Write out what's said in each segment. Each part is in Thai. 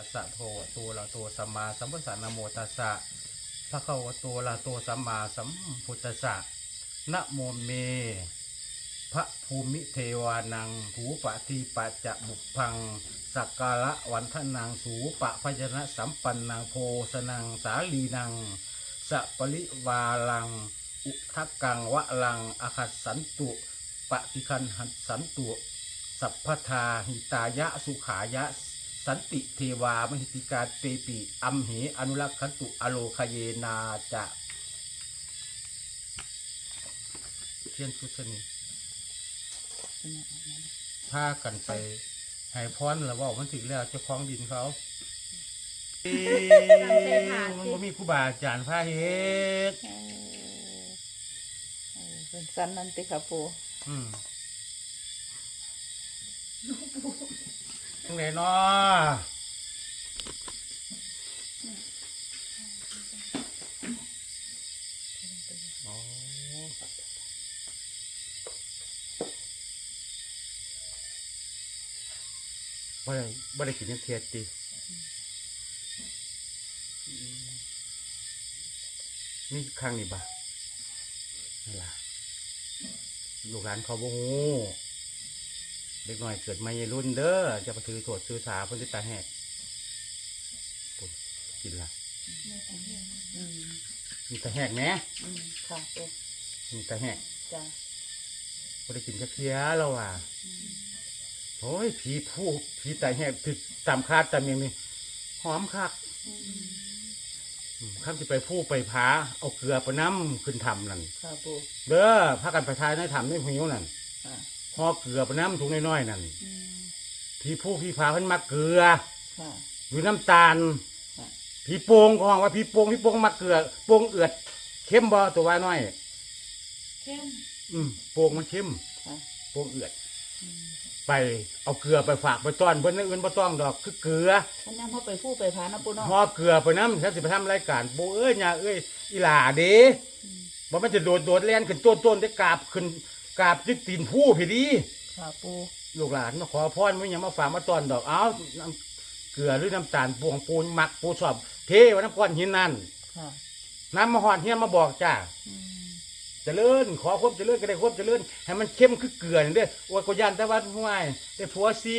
ตัสสะโทวะโตละโตสัมมาสัมพุทธะนะโมตัสสะภะคะวะโตละโตสัมมาสัมพุทธัสสะนะโมเม พระภูมิเทวานังถูปะทีปัจะบุพังสักการะวันทนังสูปะพยนะสัมปันนังโพสนังสาลีนังสัปริวาลัง อุทักกังวะลังอคัสสันตุปฏิคันหันสันตุ สัพพทาหิตายะสุขายะส นติเทวามหิติกาเตปิอัมเหอนุรักขันตุอโลคเยนาจะเทียนพุทธนีถ้ากันไปให้พรแล้วเว่ามันถึงแล้วเจ้าของดินเขาเอ้ยมันบ่มีครูบาอาจารย์พาเฮ็ด เออเออเป็นสันนันติค่ะปูอืม ตรงไหนเนาะบ่ได้บ่ได้กินน้ำเทียดตินี่ข้างนี้บ่นี่ล่ะลูกหลานเขาบ่ฮู้ เด็กน้อยเกิดมาในรุ่นเด้อจะไปถือโทษถือสาเพิ่นสิตาแหกปุ๊บกินละอืมมีตาแหกแหมอืมค่ะปูมีตาแหกจ้ะบ่ได้กินจักเทียแล้วว่ะโอ้ยผีผู้ผีตาแหกถึกตามคาดตามอย่างนี้หอมคักอืมอืมข้ามสิไปผู้ไปผาเอาเกลือไปน้ำขึ้นถ้ำนั่นค่ะปูเด้อพากันไปทายในถ้ำในหิวนั่นค่ะ ห่อเกลือไปน้ำถุงน้อยๆนั่นอืมผีผู้ผีผาเพิ่นมักเกลือค่ะอยู่น้ำตาลค่ะผีโป่งก็ห้องว่าผีโป่งผีโป่งมักเกลือโป่งเอือดเข้มบ่ตัวว่าน้อย เข้มอืมโป่งมันเข้มค่ะโป่งเอือดอืมไปเอาเกลือไปฝากไปต้อนเพิ่นนั่นอื่นบ่ต้องดอกคือเกลือท่านยังเขาไปผู้ไปพานะปูเนาะห่อเกลือไปน้ำฉันสิไปทำรายการโบเอ้ยย่าเอ้ยอีหล่าเด้อืมบ่มันจะโดดโดดแล่นขึ้นต้นต้นได้กราบขึ้น กราบยึดตีนผู้พี่ดีค่ะปูลูกหลานมาขอพรไม่ยังมาฝากมาต้อนดอกเอ้าน้ำเกลือหรือน้ำตาลปวงปูนหมักปูชอบ เทไว้น้ำก้อนหินนั่นค่ะน้ำมาหอนเฮียนมาบอกจ้าอืมเจริญขอควบเจริญก็ได้ควบเจริญให้มันเข้มคือเกลือนี่เด้อว่าก็ยันแต่ว่าห่วยได้ผัวซี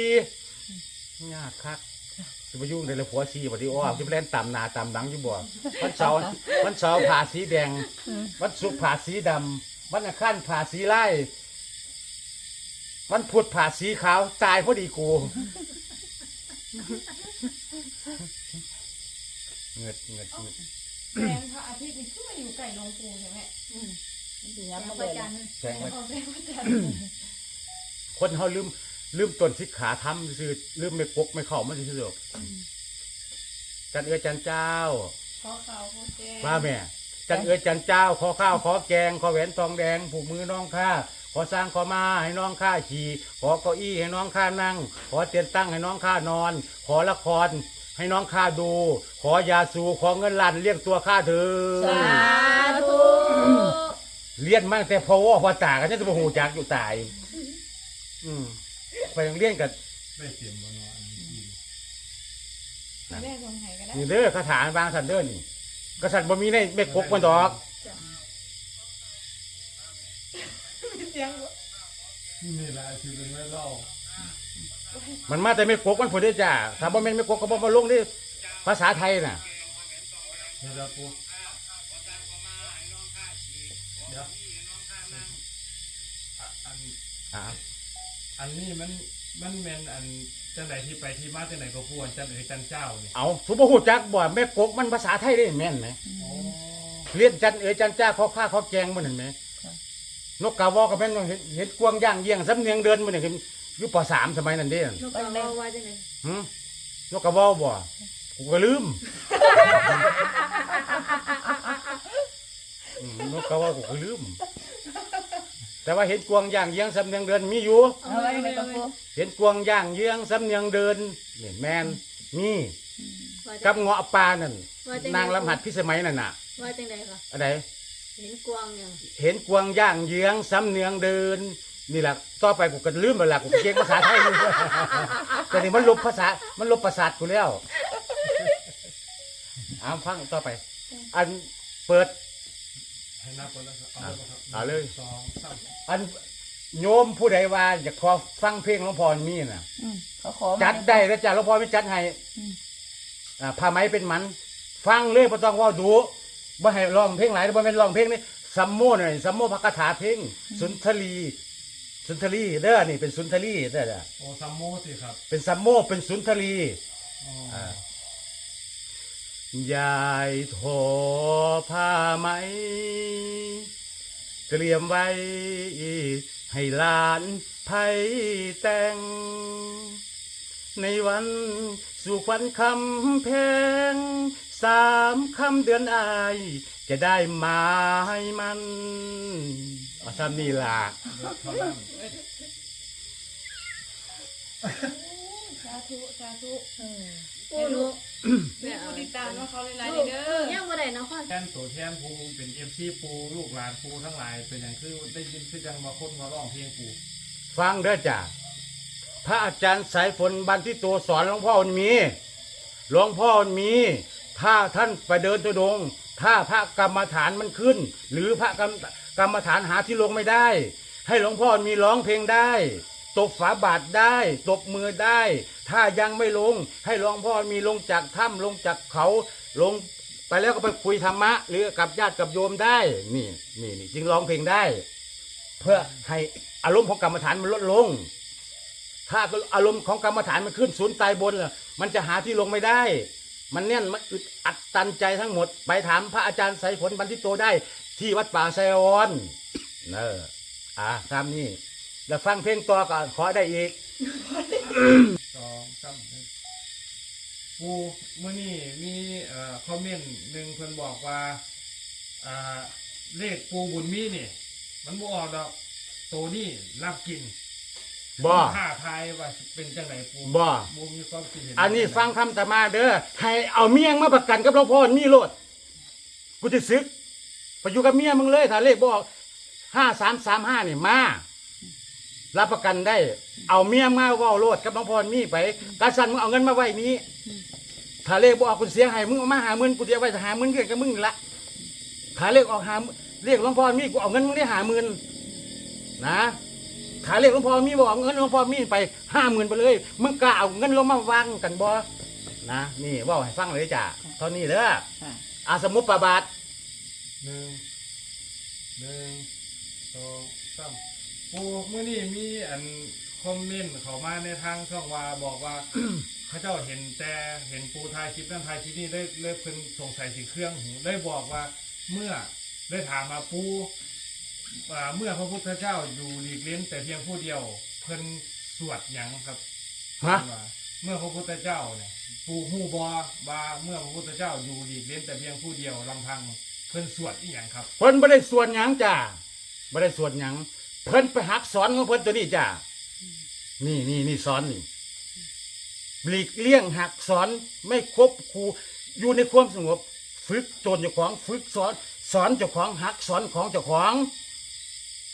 ยากคักจะไปยุ่งได้เลยผัวซีปฏิอ้อจะไปเล่นต่ำหนาต่ำหลังอยู่บ่วันเสาร์วันเสาร์ผ่าสีแดงวันศุกร์ผ่าสีดำ วันอังคารผ่าสีไล่วันพุธผ่าสีขาว ตายพอดีกูเงือดเงือดเงือดแสงพระอาทิตย์นี่ขึ้นมาอยู่ไก่หลวงปู่ใช่ไหมอืมมันสิแสย้ำงมาพเลระยจันะนทร์แสงมันออกแสงพระจันทร์คนเขาลืมลืมต้นสิกขาทำคือลืมไม่กกไม่เข้ามันคืออืมจันเอือจันเจ้าขอเขาโอเคว่าแม่ จันเอือจันเจ้าขอข้าวขอแกงขอแหวนทองแดงผูกมือน้องข้าขอสร้างขอมาให้น้องข้าขี่ขอเก้าอี้ให้น้องข้านั่ง ขอเตียนตั้งให้น้องข้านอน ขอละครให้น้องข้าดู ขอยาสูขอเงินล้านเรียกตัวข้าเถอสาะธุเลียนมาตั้งแต่พอว่าพอตากันจะมาหูจักอยู่ตาย อืมไปโรงเรียนกับได้เตรียมมานอนกินแม่ลงไหนก็ได้นี่เด้อคาถาบางสันเด้อนี่ กษัตริย์บ่มีในเม็ดกกมันดอกเสียงนี่แหละคือเป็นแม่เล่ามันมาแต่เม็ดกกมันผลได้อจ้าถ้าบ่แม่นเม็ดกกก็บ่มาลงที่ภาษาไทยน่ะ เดี๋ยวปูเดี๋ยวอะอัน อ่าอันนี้มันมันแมนอัน จังไหนที่ไปที่มาจังไหนก็พูดจันเอ๋ยจันเจ้านี่เอาทุบ่ฮู้จักบ่แม่กกมันภาษาไทยได้แม่นไหมอ๋อเรียนจันเอ๋ยจันจ้าขอข้าขอแกงมันเห็นไหมนกกาวอก็แม่นเห็นเห็นกวางย่างเยี่ยงสำเนียงเดินมันนี่คืออยู่ป .3 สมัยนั้นเด้นกกระเว่าว่าจังไงหึนกกาวอบ่กูก็ลืมอืมนกกาวอกูก็ลืม แต่ว่าเห็นกวางย่างเยี่ยงสำเนียงเดินมีอยู่ เอาไว้ในกระปูเห็นกวางย่างเยื้องสำเนียงเดินนี่แมนมีกับเงาะปลานั่นว่าจังนางลำหัดพิสมัยนั่นน่ะว่าจังไงคะอะไรเห็นกวางเนี่ยเห็นกวางย่างเยื้องสำเนียงเดิน นี่แหละต่อไปกูก็ลืมไปละกูเก่งภาษาไทยอยู่ แต่นี่มันลบภาษามันลบประสาทกูแล้วเอเอาฟังต่อไป อันเปิด ให้นับคนละครับเอาเลยครับเอาเลยสองสามอันโยมผู้ใดว่าอยากขอฟังเพลงหลวงพ่อมีน่ะ อืมเขาขอมาจัดได้แล้วจ้ะหลวงพ่อไม่จัดให้อืมอ่าผ้าไหมเป็นหมัน ฟังเลยบ่ต้องเว่าดูบ่ให้ร้องเพลงหลายบ่แม่นร้องเพลงนี่สัมโมหน่อยสัมโมภคาถาเพลงสุนทรี สุนทรีเด้อนี่เป็นสุนทรีเด้อเด้อโอ้ซัมโมสิครับเป็นสัมโมเป็นสุนทรี อ๋อออ่า ยายโทอผ้าไหม เตรียมไว้ให้หลานไพแต่ง ในวันสู่ขวัญคำแพงสามคำเดือนอาย จะได้มาให้มันเอาทำนี่ล่ะ ธุสาธุเออปูหนูมีผู้ติดตามว่าเขาหลายลูๆกเด้ลูอกยังบ่ได้นะพ่อแทนตัวแทนปูเป็นเอฟซีปูลูกหลานปูทั้งหลายเป็นอย่างคือได้ยินคือยังมาคนมาร้องเพลงปูฟังเด้อจ้ะพระอาจารย์สายฝนบันที่ตัวสอนหลวงพ่อมันมีหลวงพ่อมันมี ถ้าท่านไปเดินตุดงค์ถ้าพระกรรมฐานมันขึ้น หรือพระกรรมกรรมฐานหาที่ลงไม่ได้ ให้หลวงพ่อมีร้องเพลงได้ ตบฝาบาทได้ ตบมือได้ ถ้ายังไม่ลง ให้หลวงพ่อมีลงจากถ้ำลงจากเขาลงไปแล้วก็ไปคุยธรรมะ หรือกับญาติกับโยมได้ นี่นี่นี่จึงร้องเพลงได้ เพื่อให้อารมณ์ของกรรมฐานมันลดลง ถ้าอารมณ์ของกรรมฐานมันขึ้นศูนย์ตายบนล่ะมันจะหาที่ลงไม่ได้ มันแน่นมันอึดอัดตันใจทั้งหมด ไปถามพระอาจารย์สายฝนบันทิโตได้ ที่วัดป่าไซออนเนออ่าตามนี้แล้วฟังเพลงต่อก็ขอได้อีก ปูเมื่อนี้มีเอ่อคอมเมนต์หนึ่งเพิ่นบอกว่าอ่าเลขปูบุญมีนี่ มันบ่ออกดอกโตนี่รับกินบ่ท่าทายว่าเป็นจังไหนปูบ่ปูมีความคิดเห็นอันนี้ฟังคำตมาเด้อให้เอาเมียงมาประกันกับหลวงพ่อมีโลดกูจะซึกไปอยู่กับเมียมึงเลยถ้าเลขบอกห้าสามสามห้านี่มารับประกันได้ เอาเมียมาเว่าโลดกับหลวงพ่อมีไปกาสันมึงเอาเงินมาไว้นี้ ถ้าเลขบอกกูเสียให้มึงเอามาหาเงินกูเสียไว้หาเงินเกินกับมึงนี่ละถ้าเลขออกหาเลขหลวงพ่อมีกูเอาเงินมึงได้หาหมื่นนะถ้าเลขหลวงพ่อมีบอกเอาเงินหลวงพ่อมีไปห้าหมื่นไปเลยมึงกล้าเอาเงินลงมาวางกันบ่นะนี่เว่าให้ฟังเลยจ้ะเท่านี้เด้อค่ะอาสมมุติประบาทหนึ่งหนึ่งสองสามปูเมื่อนี้มีอัน คอมเมนต์เขามาในทางช่องว่าบอกว่าเขาเจ้าเห็นแต่เห็นปูทายคลิปนั่นทายคลิปนี้เลยเลยเพิ่นสงสัยสิเครื่องหูได้บอกว่าเมื่อได้ถามมาปูอ่าเมื่อพระพุทธเจ้าอยู่หลีกเล้นแต่เพียงผู้เดียว เพิ่นสวดหยังครับฮะ ว่าเมื่อพระพุทธเจ้าเนี่ยปูหูบอว่าเมื่อพระพุทธเจ้าอยู่หลีกเล้นแต่เพียงผู้เดียวลำพังเพิ่นสวดอีหยังครับ เพิ่นไม่ได้ส่วนหยังจ้ะไม่ได้ส่วนหยังเพิ่นไปหักสอนของเพิ่นตัวนี้จ้ะ นี่นี่นี่สอนนี่หลีกเลี่ยงหักสอนไม่ครบครูอยู่ในความสงบ ฝึกตนเจ้าของฝึกสอน สอนเจ้าของหักสอนของเจ้าของ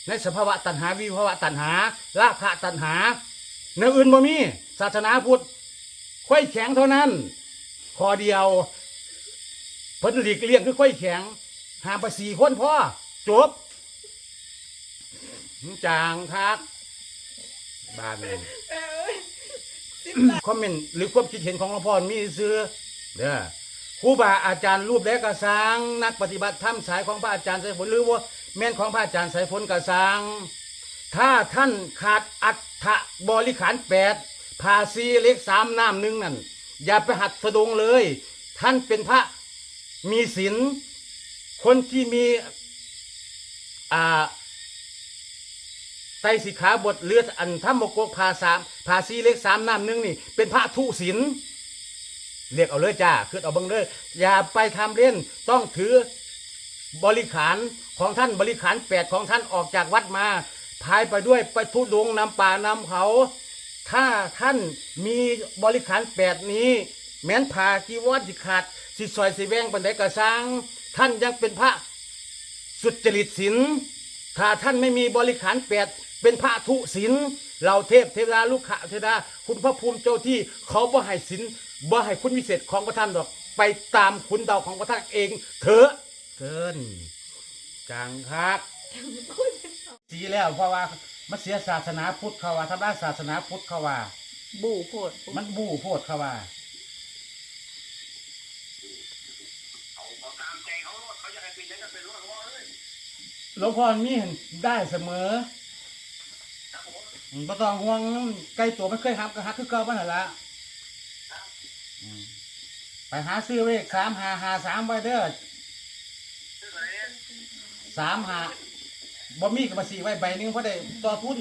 ในสภาวะตัณหาวิภาวะตัณหาราคะตัณหาเนื้ออื่นบ่มีศาสนาพุทธค่อยแข็งเท่านั้นข้อเดียวเพิ่นหลีกเลี่ยงคือค่อยแข็ง หาไปสี่คนพ่อจบจางทัก บ้านนี้คอมเมนต์หรือความคิดเห็นของหลวงพ่อมีซื้อเด้อครูบาอาจารย์รูปแลกระสังนักปฏิบัติธรรมสายของพระอาจารย์สายฝนหรือว่าแม่นของพระอาจารย์สายฝนกระสังถ้าท่านขาดอัฏฐบริขารแปดภาษีเล็กสามน้ำหนึ่งนั่นอย่าไปหัดสะดงเลย ท่านเป็นพระมีศีลคนที่มีอ่า ไตรสิกขาบทเลือดอันธรรมโกกภาสามภาษีเลขสามน้ำหนึ่งนี่ เป็นพระทุศีลเรียกเอาเลยจ้าคือเอาบังเลยอย่าไปทำเล่นต้องถือบริขารของท่านบริขารแปดของท่านออกจากวัดมาพายไปด้วยไปทุดงนำป่านำเขา ถ้าท่านมีบริขารแปดนี้ แม้นผ่ากีวรสิขาดสิซอยสิแวงปันไดกระซังท่านยังเป็นพระสุจริตศีลถ้าท่านไม่มีบริขารแปด เป็นพระทุศีลเราเทพเทวดาลูกขะเทวดาคุณพระภูมิเจ้าที่เขาบ่ให้ศีลบ่ให้คุณวิเศษของพระท่านดอกไปตามคุณเดาของพระท่านเองเถอะเกินจังคักสีแล้วเพราะว่ามันเสียศาสนาพุทธเขาว่าทำลายศาสนาพุทธเขาว่า บู่โพดมันบู้โพดเขาว่าหลวงพ่อมีเห็นได้เสมอ บ่ต้องห่วงไกลตัวไม่เคยหับก็หักคือเก่าบ้านนละอืมไปหาซื้อเลขสามหาหาสามไปเด้อสามหาบ่มีกับมาสี่ไว้ใบหนึงเพราะได้ต่อทุน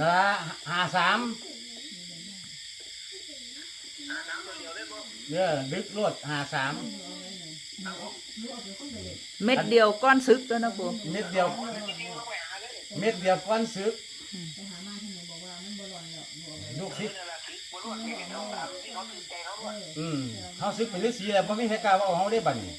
นะหาสามเด้อดึกรวดหาสามเม็ดเดียวก้อนซึกแล้วนะปูเม็ดเดียวเม็ด เดียวก้อนซึกลูกศิษย์อืมเขาซึกเป็นฤาษีแล้วบ่มีใครกล้าว่าเอาเขาได้บัดนี้